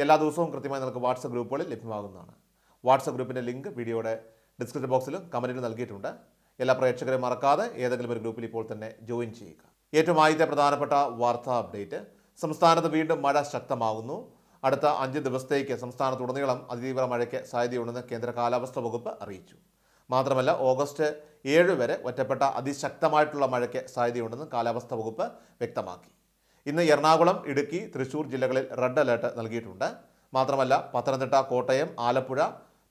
എല്ലാ ദിവസവും കൃത്യമായി നിങ്ങൾക്ക് വാട്സപ്പ് ഗ്രൂപ്പുകളിൽ ലഭ്യമാകുന്നതാണ്. വാട്സപ്പ് ഗ്രൂപ്പിന്റെ ലിങ്ക് വീഡിയോയുടെ ഡിസ്ക്രിപ്ഷൻ ബോക്സിലും കമന്റിൽ നൽകിയിട്ടുണ്ട്. എല്ലാ പ്രേക്ഷകരെയും മറക്കാതെ ഏതെങ്കിലും ഒരു ഗ്രൂപ്പിൽ ഇപ്പോൾ തന്നെ ജോയിൻ ചെയ്യുക. ഏറ്റവും ആദ്യത്തെ പ്രധാനപ്പെട്ട വാർത്താ അപ്ഡേറ്റ്. സംസ്ഥാനത്ത് വീണ്ടും മഴ ശക്തമാകുന്നു. അടുത്ത അഞ്ച് ദിവസത്തേക്ക് സംസ്ഥാനത്തുടനീളം അതിതീവ്ര മഴയ്ക്ക് സാധ്യതയുണ്ടെന്ന് കേന്ദ്ര കാലാവസ്ഥാ വകുപ്പ് അറിയിച്ചു. മാത്രമല്ല ഓഗസ്റ്റ് ഏഴ് വരെ ഒറ്റപ്പെട്ട അതിശക്തമായിട്ടുള്ള മഴയ്ക്ക് സാധ്യതയുണ്ടെന്ന് കാലാവസ്ഥാ വകുപ്പ് വ്യക്തമാക്കി. ഇന്ന് എറണാകുളം ഇടുക്കി തൃശൂർ ജില്ലകളിൽ റെഡ് അലേർട്ട് നൽകിയിട്ടുണ്ട്. മാത്രമല്ല പത്തനംതിട്ട കോട്ടയം ആലപ്പുഴ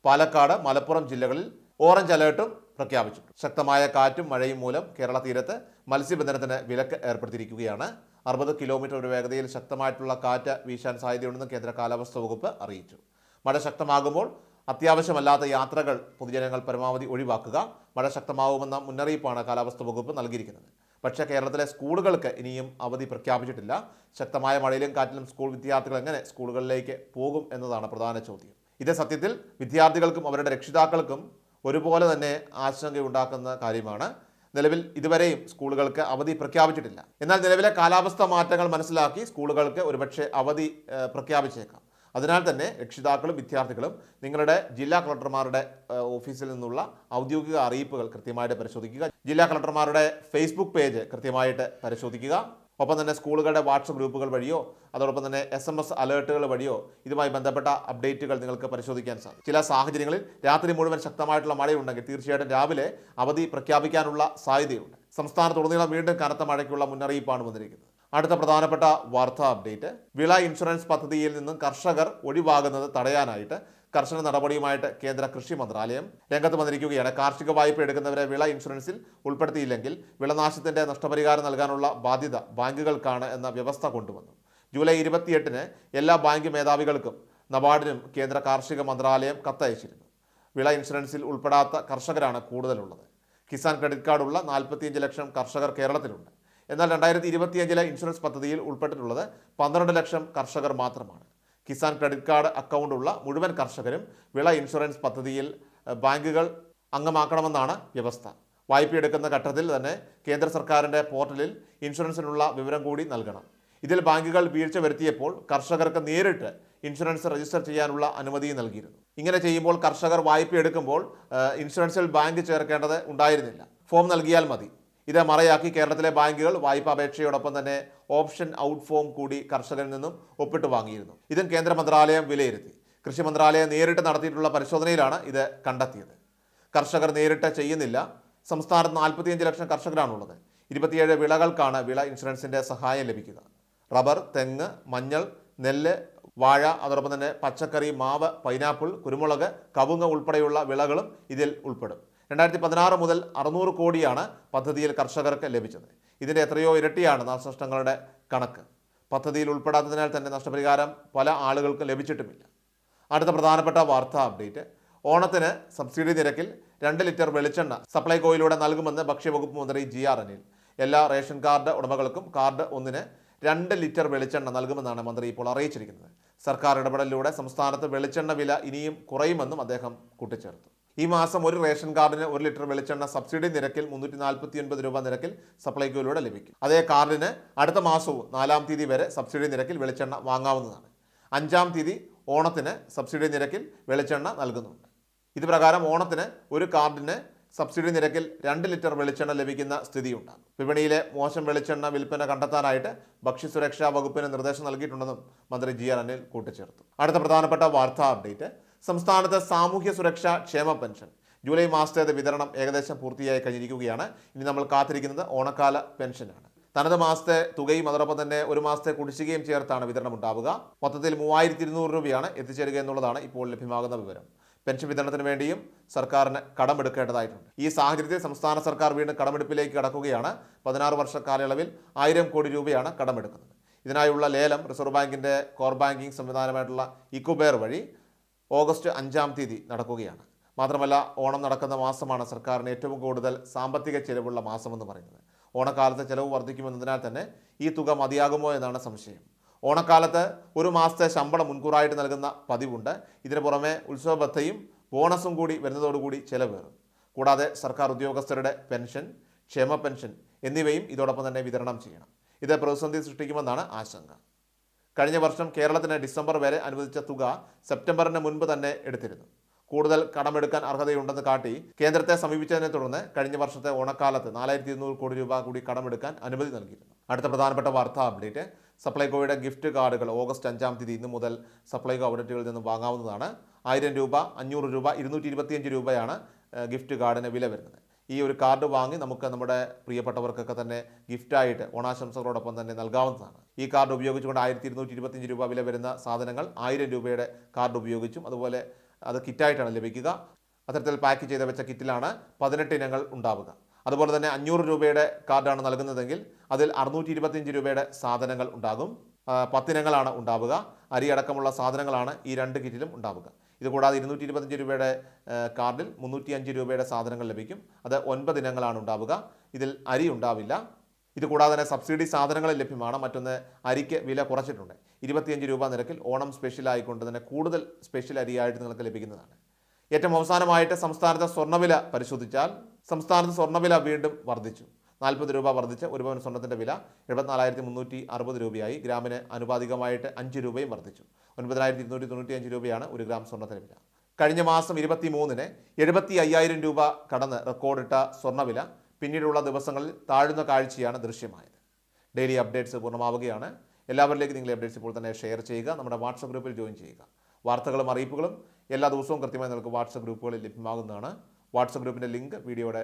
പാലക്കാട് മലപ്പുറം ജില്ലകളിൽ ഓറഞ്ച് അലേർട്ടും പ്രഖ്യാപിച്ചിട്ടുണ്ട്. ശക്തമായ കാറ്റും മഴയും മൂലം കേരള തീരത്ത് മത്സ്യബന്ധനത്തിന് വിലക്ക് ഏർപ്പെടുത്തിയിരിക്കുകയാണ്. അറുപത് കിലോമീറ്റർ ഒരു വേഗതയിൽ ശക്തമായിട്ടുള്ള കാറ്റ് വീശാൻ സാധ്യതയുണ്ടെന്ന് കേന്ദ്ര കാലാവസ്ഥാ വകുപ്പ് അറിയിച്ചു. മഴ ശക്തമാകുമ്പോൾ അത്യാവശ്യമല്ലാത്ത യാത്രകൾ പൊതുജനങ്ങൾ പരമാവധി ഒഴിവാക്കുക മഴ ശക്തമാവുമെന്ന മുന്നറിയിപ്പാണ് കാലാവസ്ഥാ വകുപ്പ് നൽകിയിരിക്കുന്നത്. പക്ഷേ കേരളത്തിലെ സ്കൂളുകൾക്ക് ഇനിയും അവധി പ്രഖ്യാപിച്ചിട്ടില്ല. ശക്തമായ മഴയിലും കാറ്റിലും സ്കൂൾ വിദ്യാർത്ഥികൾ എങ്ങനെ സ്കൂളുകളിലേക്ക് പോകും എന്നതാണ് പ്രധാന ചോദ്യം. ഇത് സത്യത്തിൽ വിദ്യാർത്ഥികൾക്കും അവരുടെ രക്ഷിതാക്കൾക്കും ഒരുപോലെ തന്നെ ആശങ്കയുണ്ടാക്കുന്ന കാര്യമാണ്. നിലവിൽ ഇതുവരെയും സ്കൂളുകൾക്ക് അവധി പ്രഖ്യാപിച്ചിട്ടില്ല. എന്നാൽ നിലവിലെ കാലാവസ്ഥ മാറ്റങ്ങൾ മനസ്സിലാക്കി സ്കൂളുകൾക്ക് ഒരുപക്ഷെ അവധി പ്രഖ്യാപിച്ചേക്കാം. അതിനാൽ തന്നെ രക്ഷിതാക്കളും വിദ്യാർത്ഥികളും നിങ്ങളുടെ ജില്ലാ കളക്ടർമാരുടെ ഓഫീസിൽ നിന്നുള്ള ഔദ്യോഗിക അറിയിപ്പുകൾ കൃത്യമായിട്ട് പരിശോധിക്കുക. ജില്ലാ കളക്ടർമാരുടെ ഫേസ്ബുക്ക് പേജ് കൃത്യമായിട്ട് പരിശോധിക്കുക. ഒപ്പം തന്നെ സ്കൂളുകളുടെ വാട്സപ്പ് ഗ്രൂപ്പുകൾ വഴിയോ അതോടൊപ്പം തന്നെ എസ് എം എസ് അലേർട്ടുകൾ വഴിയോ ഇതുമായി ബന്ധപ്പെട്ട അപ്ഡേറ്റുകൾ നിങ്ങൾക്ക് പരിശോധിക്കാൻ സാധിക്കും ചില സാഹചര്യങ്ങളിൽ രാത്രി മുഴുവൻ ശക്തമായിട്ടുള്ള മഴയുണ്ടെങ്കിൽ തീർച്ചയായിട്ടും രാവിലെ അവധി പ്രഖ്യാപിക്കാനുള്ള സാധ്യതയുണ്ട്. സംസ്ഥാനത്തുടനീളം വീണ്ടും കനത്ത മഴയ്ക്കുള്ള മുന്നറിയിപ്പാണ് വന്നിരിക്കുന്നത്. അടുത്ത പ്രധാനപ്പെട്ട വാർത്താ അപ്ഡേറ്റ്. വിള ഇൻഷുറൻസ് പദ്ധതിയിൽ നിന്നും കർഷകർ ഒഴിവാകുന്നത് തടയാനായിട്ട് കർശന നടപടിയുമായിട്ട് കേന്ദ്ര കൃഷി മന്ത്രാലയം രംഗത്ത് വന്നിരിക്കുകയാണ്. കാർഷിക വായ്പ എടുക്കുന്നവരെ വിള ഇൻഷുറൻസിൽ ഉൾപ്പെടുത്തിയില്ലെങ്കിൽ വിളനാശത്തിന്റെ നഷ്ടപരിഹാരം നൽകാനുള്ള ബാധ്യത ബാങ്കുകൾക്കാണ് എന്ന വ്യവസ്ഥ കൊണ്ടുവന്നു. ജൂലൈ ഇരുപത്തിയെട്ടിന് എല്ലാ ബാങ്ക് മേധാവികൾക്കും നബാർഡിനും കേന്ദ്ര കാർഷിക മന്ത്രാലയം കത്തയച്ചിരുന്നു. വിള ഇൻഷുറൻസിൽ ഉൾപ്പെടാത്ത കർഷകരാണ് കൂടുതലുള്ളത്. കിസാൻ ക്രെഡിറ്റ് കാർഡുള്ള നാൽപ്പത്തിയഞ്ച് ലക്ഷം കർഷകർ കേരളത്തിലുണ്ട്. എന്നാൽ രണ്ടായിരത്തി ഇരുപത്തിയഞ്ചിലെ ഇൻഷുറൻസ് പദ്ധതിയിൽ ഉൾപ്പെട്ടിട്ടുള്ളത് പന്ത്രണ്ട് ലക്ഷം കർഷകർ മാത്രമാണ്. കിസാൻ ക്രെഡിറ്റ് കാർഡ് അക്കൗണ്ട് ഉള്ള മുഴുവൻ കർഷകരും വിള ഇൻഷുറൻസ് പദ്ധതിയിൽ ബാങ്കുകൾ അംഗമാക്കണമെന്നാണ് വ്യവസ്ഥ. വായ്പയെടുക്കുന്ന ഘട്ടത്തിൽ തന്നെ കേന്ദ്ര സർക്കാരിന്റെ പോർട്ടലിൽ ഇൻഷുറൻസിനുള്ള വിവരം കൂടി നൽകണം. ഇതിൽ ബാങ്കുകൾ വീഴ്ച വരുത്തിയപ്പോൾ കർഷകർക്ക് നേരിട്ട് ഇൻഷുറൻസ് രജിസ്റ്റർ ചെയ്യാനുള്ള അനുമതി നൽകിയിരുന്നു. ഇങ്ങനെ ചെയ്യുമ്പോൾ കർഷകർ വായ്പ എടുക്കുമ്പോൾ ഇൻഷുറൻസിൽ ബാങ്ക് ചേർക്കേണ്ടത് ഉണ്ടായിരുന്നില്ല. ഫോം നൽകിയാൽ മതി. ഇത് മറയാക്കി കേരളത്തിലെ ബാങ്കുകൾ വായ്പ അപേക്ഷയോടൊപ്പം തന്നെ ഓപ്ഷൻ ഔട്ട് ഫോം കൂടി കർഷകരിൽ നിന്നും ഒപ്പിട്ട് വാങ്ങിയിരുന്നു. ഇതും കേന്ദ്ര മന്ത്രാലയം വിലയിരുത്തി. കൃഷി മന്ത്രാലയം നേരിട്ട് നടത്തിയിട്ടുള്ള പരിശോധനയിലാണ് ഇത് കണ്ടെത്തിയത്. കർഷകർ നേരിട്ട് ചെയ്യുന്നില്ല. സംസ്ഥാനത്ത് നാൽപ്പത്തിയഞ്ച് ലക്ഷം കർഷകരാണുള്ളത്. ഇരുപത്തിയേഴ് വിളകൾക്കാണ് വിള ഇൻഷുറൻസിന്റെ സഹായം ലഭിക്കുക റബ്ബർ തെങ്ങ് മഞ്ഞൾ നെല്ല് വാഴ അതോടൊപ്പം തന്നെ പച്ചക്കറി മാവ് പൈനാപ്പിൾ കുരുമുളക് കവുങ്ങ് ഉൾപ്പെടെയുള്ള വിളകളും ഇതിൽ ഉൾപ്പെടും. രണ്ടായിരത്തി പതിനാറ് മുതൽ അറുന്നൂറ് കോടിയാണ് പദ്ധതിയിൽ കർഷകർക്ക് ലഭിച്ചത്. ഇതിന്റെ എത്രയോ ഇരട്ടിയാണ് നാശനഷ്ടങ്ങളുടെ കണക്ക്. പദ്ധതിയിൽ ഉൾപ്പെടാത്തതിനാൽ തന്നെ നഷ്ടപരിഹാരം പല ആളുകൾക്കും ലഭിച്ചിട്ടുമില്ല. അടുത്ത പ്രധാനപ്പെട്ട വാർത്താ അപ്ഡേറ്റ്. ഓണത്തിന് സബ്സിഡി നിരക്കിൽ രണ്ട് ലിറ്റർ വെളിച്ചെണ്ണ സപ്ലൈകോയിലൂടെ നൽകുമെന്ന് ഭക്ഷ്യവകുപ്പ് മന്ത്രി ജി ആർ അനിൽ. എല്ലാ റേഷൻ കാർഡ് ഉടമകൾക്കും കാർഡ് ഒന്നിന് രണ്ട് ലിറ്റർ വെളിച്ചെണ്ണ നൽകുമെന്നാണ് മന്ത്രി ഇപ്പോൾ അറിയിച്ചിരിക്കുന്നത്. സർക്കാർ ഇടപെടലിലൂടെ സംസ്ഥാനത്ത് വെളിച്ചെണ്ണ വില ഇനിയും കുറയുമെന്നും അദ്ദേഹം കൂട്ടിച്ചേർത്തു. ഈ മാസം ഒരു റേഷൻ കാർഡിന് ഒരു ലിറ്റർ വെളിച്ചെണ്ണ സബ്സിഡി നിരക്കിൽ മുന്നൂറ്റി നാൽപ്പത്തി ഒൻപത് രൂപ നിരക്കിൽ സപ്ലൈകോയിലൂടെ ലഭിക്കും. അതേ കാർഡിന് അടുത്ത മാസവും നാലാം തീയതി വരെ സബ്സിഡി നിരക്കിൽ വെളിച്ചെണ്ണ വാങ്ങാവുന്നതാണ്. അഞ്ചാം തീയതി ഓണത്തിന് സബ്സിഡി നിരക്കിൽ വെളിച്ചെണ്ണ നൽകുന്നുണ്ട്. ഇത് പ്രകാരം ഓണത്തിന് ഒരു കാർഡിന് സബ്സിഡി നിരക്കിൽ രണ്ട് ലിറ്റർ വെളിച്ചെണ്ണ ലഭിക്കുന്ന സ്ഥിതിയുണ്ടാകും. വിപണിയിലെ മോശം വെളിച്ചെണ്ണ വിൽപ്പന കണ്ടെത്താനായിട്ട് ഭക്ഷ്യസുരക്ഷാ വകുപ്പിന് നിർദ്ദേശം നൽകിയിട്ടുണ്ടെന്നും മന്ത്രി ജി ആർ അനിൽ കൂട്ടിച്ചേർത്തു. അടുത്ത പ്രധാനപ്പെട്ട വാർത്താ അപ്ഡേറ്റ് സംസ്ഥാനത്ത് സാമൂഹ്യ സുരക്ഷാ ക്ഷേമ പെൻഷൻ. ജൂലൈ മാസത്തേത് വിതരണം ഏകദേശം പൂർത്തിയായി കഴിഞ്ഞിരിക്കുകയാണ്. ഇനി നമ്മൾ കാത്തിരിക്കുന്നത് ഓണക്കാല പെൻഷനാണ്. തനത് മാസത്തെ തുകയും അതോടൊപ്പം തന്നെ ഒരു മാസത്തെ കുടിശ്ശികയും ചേർത്താണ് വിതരണം ഉണ്ടാവുക മൊത്തത്തിൽ മൂവായിരത്തി ഇരുന്നൂറ് രൂപയാണ് എത്തിച്ചേരുക എന്നുള്ളതാണ് ഇപ്പോൾ ലഭ്യമാകുന്ന വിവരം. പെൻഷൻ വിതരണത്തിന് വേണ്ടിയും സർക്കാരിന് കടമെടുക്കേണ്ടതായിട്ടുണ്ട്. ഈ സാഹചര്യത്തിൽ സംസ്ഥാന സർക്കാർ വീണ്ടും കടമെടുപ്പിലേക്ക് കടക്കുകയാണ്. പതിനാറ് വർഷ കാലയളവിൽ ആയിരം കോടി രൂപയാണ് കടമെടുക്കുന്നത്. ഇതിനായുള്ള ലേലം റിസർവ് ബാങ്കിന്റെ കോർ ബാങ്കിംഗ് സംവിധാനമായിട്ടുള്ള ഇക്കുബേർ വഴി ഓഗസ്റ്റ് അഞ്ചാം തീയതി നടക്കുകയാണ്. മാത്രമല്ല ഓണം നടക്കുന്ന മാസമാണ് സർക്കാരിന് ഏറ്റവും കൂടുതൽ സാമ്പത്തിക ചെലവുള്ള മാസമെന്ന് പറയുന്നത്. ഓണക്കാലത്ത് ചെലവ് വർദ്ധിക്കുമെന്നതിനാൽ തന്നെ ഈ തുക മതിയാകുമോ എന്നാണ് സംശയം. ഓണക്കാലത്ത് ഒരു മാസത്തെ ശമ്പളം മുൻകൂറായിട്ട് നൽകുന്ന പതിവുണ്ട്. ഇതിന് പുറമെ ഉത്സവബദ്ധയും ബോണസും കൂടി വരുന്നതോടുകൂടി ചെലവേറും. കൂടാതെ സർക്കാർ ഉദ്യോഗസ്ഥരുടെ പെൻഷൻ ക്ഷേമ പെൻഷൻ എന്നിവയും ഇതോടൊപ്പം തന്നെ വിതരണം ചെയ്യണം. ഇത് പ്രതിസന്ധി സൃഷ്ടിക്കുമെന്നാണ് ആശങ്ക. കഴിഞ്ഞ വർഷം കേരളത്തിന് ഡിസംബർ വരെ അനുവദിച്ച തുക സെപ്റ്റംബറിന് മുൻപ് തന്നെ എടുത്തിരുന്നു. കൂടുതൽ കടമെടുക്കാൻ അർഹതയുണ്ടെന്ന് കാട്ടി കേന്ദ്രത്തെ സമീപിച്ചതിനെ തുടർന്ന് കഴിഞ്ഞ വർഷത്തെ ഓണക്കാലത്ത് നാലായിരത്തി ഇരുന്നൂറ് കോടി രൂപ കൂടി കടമെടുക്കാൻ അനുമതി നൽകിയിരുന്നു. അടുത്ത പ്രധാനപ്പെട്ട വാർത്താ അപ്ഡേറ്റ് സപ്ലൈകോയുടെ ഗിഫ്റ്റ് കാർഡുകൾ ഓഗസ്റ്റ് അഞ്ചാം തീയതി ഇന്ന് മുതൽ സപ്ലൈകോ ഔട്ട്ലെറ്റുകളിൽ നിന്ന് വാങ്ങാവുന്നതാണ്. ആയിരം രൂപ അഞ്ഞൂറ് രൂപ ഇരുന്നൂറ്റി രൂപയാണ് ഗിഫ്റ്റ് കാർഡിന് വില വരുന്നത്. ഈ ഒരു കാർഡ് വാങ്ങി നമുക്ക് നമ്മുടെ പ്രിയപ്പെട്ടവർക്കൊക്കെ തന്നെ ഗിഫ്റ്റായിട്ട് ഓണാശംസകളോടൊപ്പം തന്നെ നൽകാവുന്നതാണ്. ഈ കാർഡ് ഉപയോഗിച്ചുകൊണ്ട് ആയിരത്തി ഇരുന്നൂറ്റി ഇരുപത്തിയഞ്ച് രൂപ വില വരുന്ന സാധനങ്ങൾ ആയിരം രൂപയുടെ കാർഡ് ഉപയോഗിച്ചും അതുപോലെ അത് കിറ്റായിട്ടാണ് ലഭിക്കുക. അത്തരത്തിൽ പാക്ക് ചെയ്ത് വെച്ച കിറ്റിലാണ് പതിനെട്ട് ഇനങ്ങൾ ഉണ്ടാവുക. അതുപോലെ തന്നെ അഞ്ഞൂറ് രൂപയുടെ കാർഡാണ് നൽകുന്നതെങ്കിൽ അതിൽ അറുന്നൂറ്റി ഇരുപത്തിയഞ്ച് രൂപയുടെ സാധനങ്ങൾ ഉണ്ടാകും. പത്തിനങ്ങളാണ് ഉണ്ടാവുക. അരി അടക്കമുള്ള സാധനങ്ങളാണ് ഈ രണ്ട് കിറ്റിലും ഉണ്ടാവുക. ഇതുകൂടാതെ ഇരുന്നൂറ്റി ഇരുപത്തഞ്ച് രൂപയുടെ കാർഡിൽ മുന്നൂറ്റി അഞ്ച് രൂപയുടെ സാധനങ്ങൾ ലഭിക്കും. അത് ഒൻപത് ഇനങ്ങളാണ് ഉണ്ടാവുക. ഇതിൽ അരി ഉണ്ടാവില്ല. ഇത് കൂടാതെ തന്നെ സബ്സിഡി സാധനങ്ങൾ ലഭ്യമാണ്. മറ്റൊന്ന് അരിക്ക് വില കുറച്ചിട്ടുണ്ട്. ഇരുപത്തിയഞ്ച് രൂപ നിരക്കിൽ ഓണം സ്പെഷ്യൽ ആയിക്കൊണ്ട് തന്നെ കൂടുതൽ സ്പെഷ്യൽ അരിയായിട്ട് നിങ്ങൾക്ക് ലഭിക്കുന്നതാണ്. ഏറ്റവും അവസാനമായിട്ട് സംസ്ഥാനത്തെ സ്വർണവില പരിശോധിച്ചാൽ സംസ്ഥാനത്ത് സ്വർണവില വീണ്ടും വർദ്ധിച്ചു. നാൽപ്പത് രൂപ വർദ്ധിച്ച് ഒരു പവൻ സ്വർണത്തിന്റെ വില എഴുപത്തിനാലായിരത്തി മുന്നൂറ്റി അറുപത് രൂപയായി. ഗ്രാമിന് അനുപാതികമായിട്ട് അഞ്ച് രൂപയും വർദ്ധിച്ചു. ഒൻപതിനായിരത്തി ഇരുന്നൂറ്റി തൊണ്ണൂറ്റി അഞ്ച് രൂപയാണ് ഒരു ഗ്രാം സ്വർണത്തിന്റെ വില. കഴിഞ്ഞ മാസം ഇരുപത്തി മൂന്നിന് എഴുപത്തി അയ്യായിരം രൂപ കടന്ന് റെക്കോർഡിട്ട സ്വർണവില പിന്നീടുള്ള ദിവസങ്ങളിൽ താഴ്ന്ന കാഴ്ചയാണ് ദൃശ്യമായത്. ഡെയിലി അപ്ഡേറ്റ്സ് പൂർണമാവുകയാണ്. എല്ലാവരിലേക്കും നിങ്ങൾ അപ്ഡേറ്റ്സ് ഇപ്പോൾ തന്നെ ഷെയർ ചെയ്യുക. നമ്മുടെ വാട്സപ്പ് ഗ്രൂപ്പിൽ ജോയിൻ ചെയ്യുക. വാർത്തകളും അറിയിപ്പുകളും എല്ലാ ദിവസവും കൃത്യമായി നിങ്ങൾക്ക് വാട്സപ്പ് ഗ്രൂപ്പുകളിൽ ലഭ്യമാകുന്നതാണ്. വാട്സപ്പ് ഗ്രൂപ്പിന്റെ ലിങ്ക് വീഡിയോയുടെ